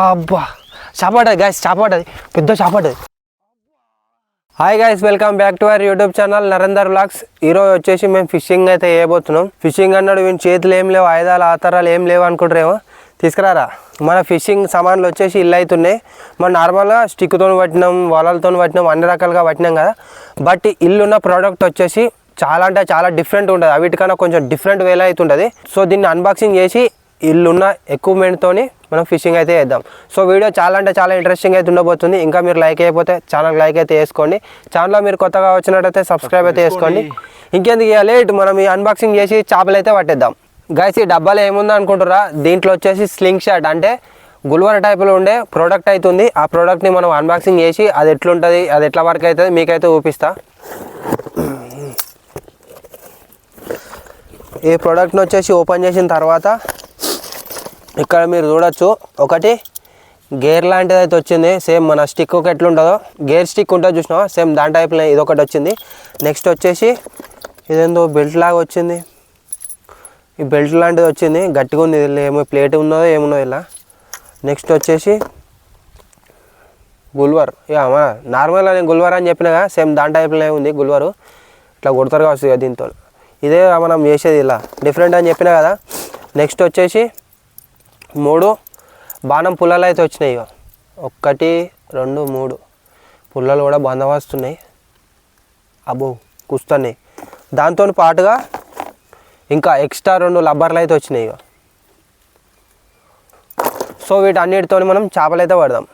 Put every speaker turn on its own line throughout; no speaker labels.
అబ్బా చేపట్టది గాయస్ చేపట్టది పెద్ద చేపట్టది hi guys welcome back to our YouTube channel Narender vlogs ఈరోజు వచ్చేసి మేము ఫిషింగ్ అయితే వేయబోతున్నాం ఫిషింగ్ అన్నాడు వీని చేతులు ఏం లేవు ఆయుధాలు ఆతరాలు ఏం లేవు అనుకుంటారేమో తీసుకురారా. మన ఫిషింగ్ సామాన్లు వచ్చేసి ఇల్లు అవుతున్నాయి మనం నార్మల్గా స్టిక్తో పట్టినాం వలలతో పట్టినాం అన్ని రకాలుగా పట్టినాం కదా. బట్ ఇల్లున్న ప్రోడక్ట్ వచ్చేసి చాలా అంటే చాలా డిఫరెంట్ ఉంటుంది. అవిటికన్నా కొంచెం డిఫరెంట్ వేలా అవుతుంటుంది సో దీన్ని అన్బాక్సింగ్ చేసి ఇల్లున్న ఎక్విప్మెంట్తోని మనం ఫిషింగ్ అయితే చేద్దాం. సో వీడియో చాలా అంటే చాలా ఇంట్రెస్టింగ్ అయితే ఉండబోతుంది. ఇంకా మీరు లైక్ అయిపోతే ఛానల్ లైక్ అయితే వేసుకోండి ఛానల్లో మీరు కొత్తగా వచ్చినట్టయితే సబ్స్క్రైబ్ అయితే చేసుకోండి. ఇంకెందుకు ఇక లేట్ మనం ఈ అన్బాక్సింగ్ చేసి చేపలు అయితే పట్టేద్దాం. గైస్ ఈ డబ్బాలో ఏముందో అనుకుంటారా దీంట్లో వచ్చేసి స్లింగ్ షాట్ అంటే గుల్వర్ టైప్లో ఉండే ప్రోడక్ట్ అవుతుంది ఆ ప్రోడక్ట్ని మనం అన్బాక్సింగ్ చేసి అది ఎట్లుంటుంది అది ఎట్లా వర్క్ అవుతుంది మీకైతే చూపిస్తా. ఈ ప్రోడక్ట్ని వచ్చేసి ఓపెన్ చేసిన తర్వాత ఇక్కడ మీరు చూడొచ్చు ఒకటి గేర్ లాంటిది అయితే వచ్చింది. సేమ్ మన స్టిక్ ఒక ఎట్లుంటుందో. గేర్ స్టిక్ ఉంటుంది చూసినావా? సేమ్ దాని టైప్లో ఇది ఒకటి వచ్చింది. నెక్స్ట్ వచ్చేసి ఇదేందో బెల్ట్ లాగా వచ్చింది. ఈ బెల్ట్ లాంటిది వచ్చింది. గట్టిగా ఉంది. ఇది ఏమో ప్లేట్ ఉన్నదో ఏమున్నదో ఇలా. నెక్స్ట్ వచ్చేసి గుల్వర్. ఇక నార్మల్ నార్మల్గా నేను గుల్వర్ అని చెప్పినా కదా సేమ్ దాని టైప్లోనే ఉంది గుల్వరు. ఇట్లా కొడతారు కావచ్చు ఇక దీంతో. ఇదే మనం చేసేది ఇలా. డిఫరెంట్ అని చెప్పినా కదా. నెక్స్ట్ వచ్చేసి మూడు. బాణం పుల్లలు అయితే వచ్చినాయి ఒక్కటి రెండు మూడు. పుల్లలు కూడా బందవస్తున్నాయి అబ్బో కుస్తున్నాయి. దాంతో పాటుగా ఇంకా ఎక్స్ట్రా రెండు లబ్బర్లు అయితే వచ్చినాయి సో వీటన్నిటితో మనం చేపలు అయితే పడదాం.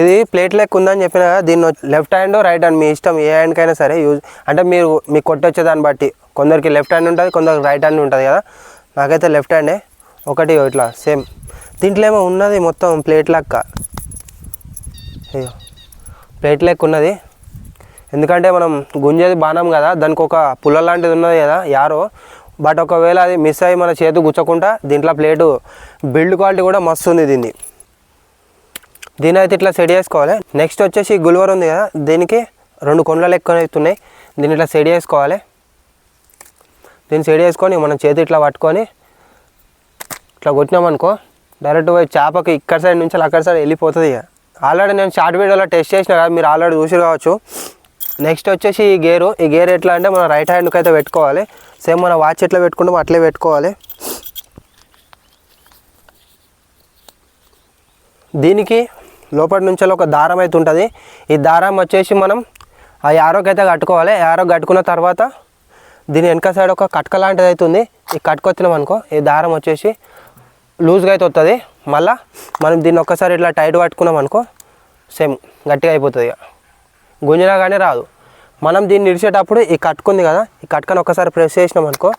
ఇది ప్లేట్ లెక్క ఉందని చెప్పిన దీన్ని లెఫ్ట్ హ్యాండ్ రైట్ హ్యాండ్ మీ ఇష్టం ఏ హ్యాండ్కైనా సరే యూజ్ అంటే మీరు మీకు కొట్టొచ్చే దాన్ని బట్టి. కొందరికి లెఫ్ట్ హ్యాండ్ ఉంటుంది కొందరికి రైట్ హ్యాండ్ ఉంటుంది కదా. నాకైతే లెఫ్ట్ హ్యాండే. ఒకటి ఇట్లా సేమ్. దీంట్లో ఏమో ఉన్నది మొత్తం ప్లేట్ లెక్క. అయ్యో ప్లేట్ లెక్క ఉన్నది. ఎందుకంటే మనం గుంజేది బాణం కదా దానికి ఒక పుల్ల లాంటిది ఉన్నది కదా యారో. బట్ ఒకవేళ అది మిస్ అయ్యి మన చేతి గుచ్చకుండా దీంట్లో ప్లేటు బిల్డ్ క్వాలిటీ కూడా మస్తు ఉంది దీన్ని. దీని అయితే ఇట్లా సెట్ చేసుకోవాలి. నెక్స్ట్ వచ్చేసి గుల్వర్ ఉంది కదా దీనికి రెండు కొండల లెక్క అవుతున్నాయి దీన్ని ఇట్లా సెట్ చేసుకోవాలి. దీన్ని సెట్ చేసుకొని మనం చేతి ఇట్లా పట్టుకొని ఇట్లా కొట్టినామనుకో డైరెక్ట్ పోయి చేపకి ఇక్కడ సైడ్ నుంచి అక్కడ సైడ్ వెళ్ళిపోతుంది ఇక. ఆల్రెడీ నేను షార్ట్ వీడియోలో టెస్ట్ చేసిన కదా మీరు ఆల్రెడీ చూసి కావచ్చు. నెక్స్ట్ వచ్చేసి ఈ గేరు. ఈ గేర్ ఎట్లా అంటే మన రైట్ హ్యాండ్కి అయితే పెట్టుకోవాలి. సేమ్ మన వాచ్ ఎట్లా పెట్టుకుంటాం అట్లే పెట్టుకోవాలి. దీనికి లోపటి నుంచి ఒక దారం అయితే ఉంటుంది. ఈ దారం వచ్చేసి మనం ఆ యారోకి అయితే కట్టుకోవాలి. యారో కట్టుకున్న తర్వాత దీని వెనక సైడ్ ఒక కట్క లాంటిది అవుతుంది ఈ కట్టుకొచ్చినాం అనుకో ఈ దారం వచ్చేసి లూజ్గా అయితే వస్తుంది మళ్ళా మనం దీన్ని ఒక్కసారి ఇట్లా టైట్ పట్టుకున్నాం అనుకో సేమ్ గట్టిగా అయిపోతుంది ఇక. గుంజినా కానీ రాదు. మనం దీన్ని ఇడిచేటప్పుడు ఈ కట్టుకుంది కదా ఈ కట్కని ఒక్కసారి ప్రెస్ చేసినాం అనుకో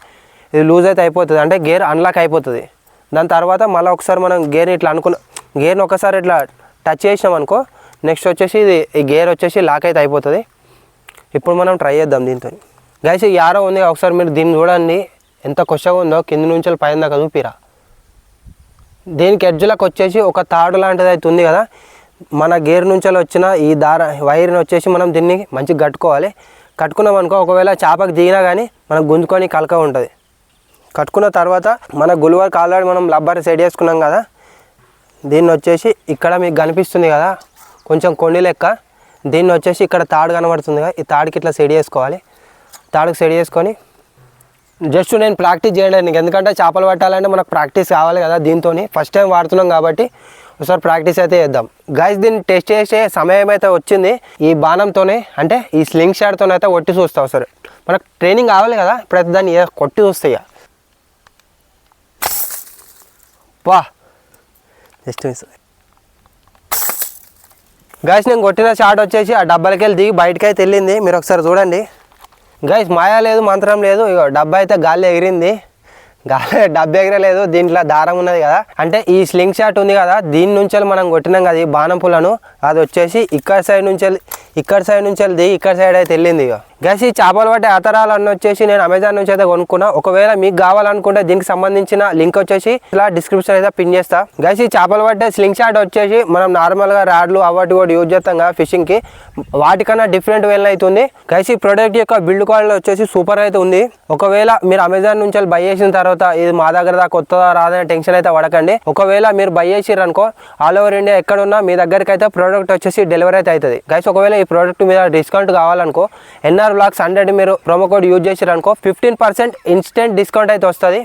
ఇది లూజ్ అయితే అయిపోతుంది. అంటే గేర్ అన్లాక్ అయిపోతుంది. దాని తర్వాత మళ్ళీ ఒకసారి మనం గేర్ని ఇట్లా అనుకున్న గేర్ని ఒకసారి ఇట్లా టచ్ చేసినాం అనుకో నెక్స్ట్ వచ్చేసి ఇది ఈ గేర్ వచ్చేసి లాక్ అయితే అయిపోతుంది. ఇప్పుడు మనం ట్రై చేద్దాం దీంతో. గైస్ ఈ యారో ఉంది ఒకసారి మీరు దీన్ని చూడండి. ఎంత కొషగా ఉందో కింది నుంచి పైన దాకా చూపిరా. దీనికి ఎడ్జ్లకు వచ్చేసి ఒక తాడు లాంటిది అయితే ఉంది కదా. మన గేర్ నుంచి వచ్చిన ఈ దార వైర్ని వచ్చేసి మనం దీన్ని మంచిగా కట్టుకోవాలి. కట్టుకున్నాం అనుకో ఒకవేళ చేపకు దిగినా కానీ మనం గుంజుకొని కలక ఉంటుంది. కట్టుకున్న తర్వాత మన గుల్వర్కి ఆల్రెడీ మనం లబ్బర్ సెట్ చేసుకున్నాం కదా. దీన్ని వచ్చేసి ఇక్కడ మీకు కనిపిస్తుంది కదా కొంచెం కొండి లెక్క. దీన్ని వచ్చేసి ఇక్కడ తాడు కనబడుతుంది కదా ఈ తాడుకి ఇట్లా సెట్ చేసుకోవాలి. తాడుకి సెట్ చేసుకొని జస్ట్ నేను ప్రాక్టీస్ చేయడానికి ఎందుకంటే చేపలు పట్టాలంటే మనకు ప్రాక్టీస్ కావాలి కదా దీంతో ఫస్ట్ టైం వాడుతున్నాం కాబట్టి ఒకసారి ప్రాక్టీస్ అయితే చేద్దాం. గైస్ దీన్ని టెస్ట్ చేసే సమయం అయితే వచ్చింది. ఈ బాణంతోనే అంటే ఈ స్లింగ్ షాట్తో అయితే కొట్టి చూస్తావు ఒకసారి. మనకు ట్రైనింగ్ కావాలి కదా ఇప్పుడైతే దాన్ని కొట్టి చూస్తాయి వా! జస్ట్ మిస్ గైస్ నేను కొట్టిన షాట్ వచ్చేసి ఆ డబ్బాలకి వెళ్ళి దిగి బయటకి అయితే వెళ్ళింది. మీరు ఒకసారి చూడండి. గైస్ మాయా లేదు మంత్రం లేదు. ఇక డబ్బా అయితే గాలి ఎగిరింది. గాలి డబ్బు ఎగిరలేదు దీంట్లో దారం ఉన్నది కదా. అంటే ఈ స్లింగ్ షాట్ ఉంది కదా దీని నుంచి మనం కొట్టినాం కదా ఈ బాణం అది వచ్చేసి ఇక్కడ సైడ్ నుంచి వెళ్ళి ఇక్కడ సైడ్ నుంచి వెళ్ళి ఇక్కడ సైడ్ అయితే వెళ్ళింది ఇక గ్యాస్ ఈ చేపలు పట్టే ఆతరాలు వచ్చేసి నేను అమెజాన్ నుంచి అయితే కొనుక్కున్నా. ఒకవేళ మీకు కావాలనుకుంటే దీనికి సంబంధించిన లింక్ వచ్చేసి ఇలా డిస్క్రిప్షన్ అయితే పిన్ చేస్తా. గ్యాస్ ఈ చేపలు పట్టే స్లింగ్ షాట్ వచ్చేసి మనం నార్మల్గా రాడ్లు అవాటి కూడా యూజ్ చేస్తాం కదా ఫిషింగ్కి. వాటికన్నా డిఫరెంట్ వేల్ అవుతుంది గైస్ ఈ ప్రోడక్ట్ యొక్క బిల్డ్ క్వాలిటీ వచ్చేసి సూపర్ అయితే ఉంది. ఒకవేళ మీరు అమెజాన్ నుంచి బై చేసిన తర్వాత ఇది మా దగ్గర దాకా వస్తుందా రాదనే టెన్షన్ అయితే పడకండి. ఒకవేళ మీరు బై చేసిరనుకో ఆల్ ఓవర్ ఇండియా ఎక్కడున్నా మీ దగ్గరికి అయితే ప్రోడక్ట్ వచ్చేసి డెలివరీ అయితే అవుతుంది. గైస్ ఒకవేళ ఈ ప్రోడక్ట్ మీద డిస్కౌంట్ కావాలనుకో ఎన్ఆర్ బ్లాక్స్ హండ్రెడ్ మీరు ప్రోమో కోడ్ యూజ్ చేసారనుకో అనుకో ఫిఫ్టీన్ పర్సెంట్ ఇన్స్టెంట్ డిస్కౌంట్ అయితే వస్తుంది.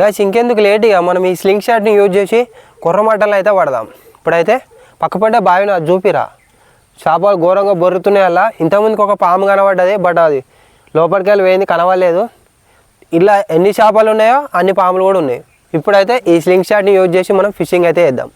గైస్ ఇంకెందుకు లేట్ ఇక? మనం ఈ స్లింగ్ షాట్ని యూజ్ చేసి కుర్ర అయితే పడదాం ఇప్పుడైతే పక్కపడ్డ బావిని అది చూపిరా. చేపలు ఘోరంగా బొర్రుతున్నాయి అలా. ఇంతకుముందుకు ఒక పాము కనబడ్డది బట్ అది లోపలికి వెళ్ళి వేయింది కనబడలేదు. ఇలా ఎన్ని చేపలు ఉన్నాయో అన్ని పాములు కూడా ఉన్నాయి. ఇప్పుడైతే ఈ స్లింగ్ షాట్ని యూజ్ చేసి మనం ఫిషింగ్ అయితే వేద్దాం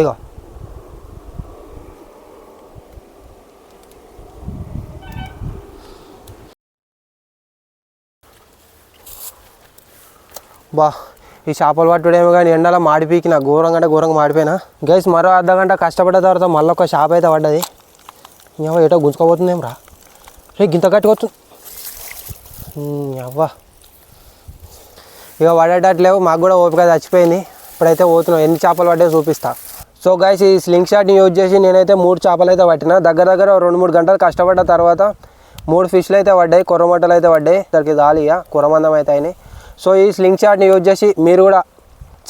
ఇగో బా ఈ చేపలు పట్టుడేమో కానీ ఎండలో మాడిపీకిన ఘోరంగా అంటే ఘోరంగా మాడిపోయినా. గైస్ మరో అర్ధ గంట కష్టపడ్డ తర్వాత మళ్ళీ ఒక చేప అయితే పడ్డది. ఇంకా ఏటో గుంజుకోబోతుందేం రా రే గింత కట్టుకోవచ్చు అవ్వా ఇక పడేటట్లేవు మాకు కూడా ఓపిక చచ్చిపోయింది. ఇప్పుడైతే పోతున్నాం. ఎన్ని చేపలు పడ్డాయో చూపిస్తా. సో గైస్ ఈ స్లింగ్ షాట్ని యూజ్ చేసి నేనైతే మూడు చేపలు అయితే పట్టిన. దగ్గర దగ్గర రెండు మూడు గంటలు కష్టపడ్డ తర్వాత మూడు ఫిష్లు అయితే పడ్డాయి కుర్రమట్టలు అయితే పడ్డాయి. దానికి దాలియా కొరమందం అయితే అయినాయి. సో ఈ స్లింగ్ షాట్ని యూజ్ చేసి మీరు కూడా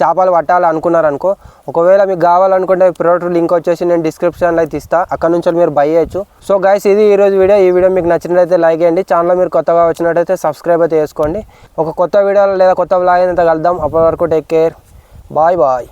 చేపలు పట్టాలనుకున్నారనుకో ఒకవేళ మీకు కావాలనుకుంటే ప్రోడక్ట్ లింక్ వచ్చేసి నేను డిస్క్రిప్షన్లో అయితే ఇస్తా. అక్కడ నుంచి మీరు బై చేయొచ్చు. సో గైస్ ఇది ఈరోజు వీడియో. ఈ వీడియో మీకు నచ్చినట్లయితే లైక్ చేయండి. ఛానల్లో మీరు కొత్తగా వచ్చినట్టయితే సబ్స్క్రైబ్ అయితే చేసుకోండి. ఒక కొత్త వీడియో లేదా కొత్త బ్లాగ్ అయితే కలుద్దాం. అప్పటి వరకు టేక్ కేర్ బాయ్ బాయ్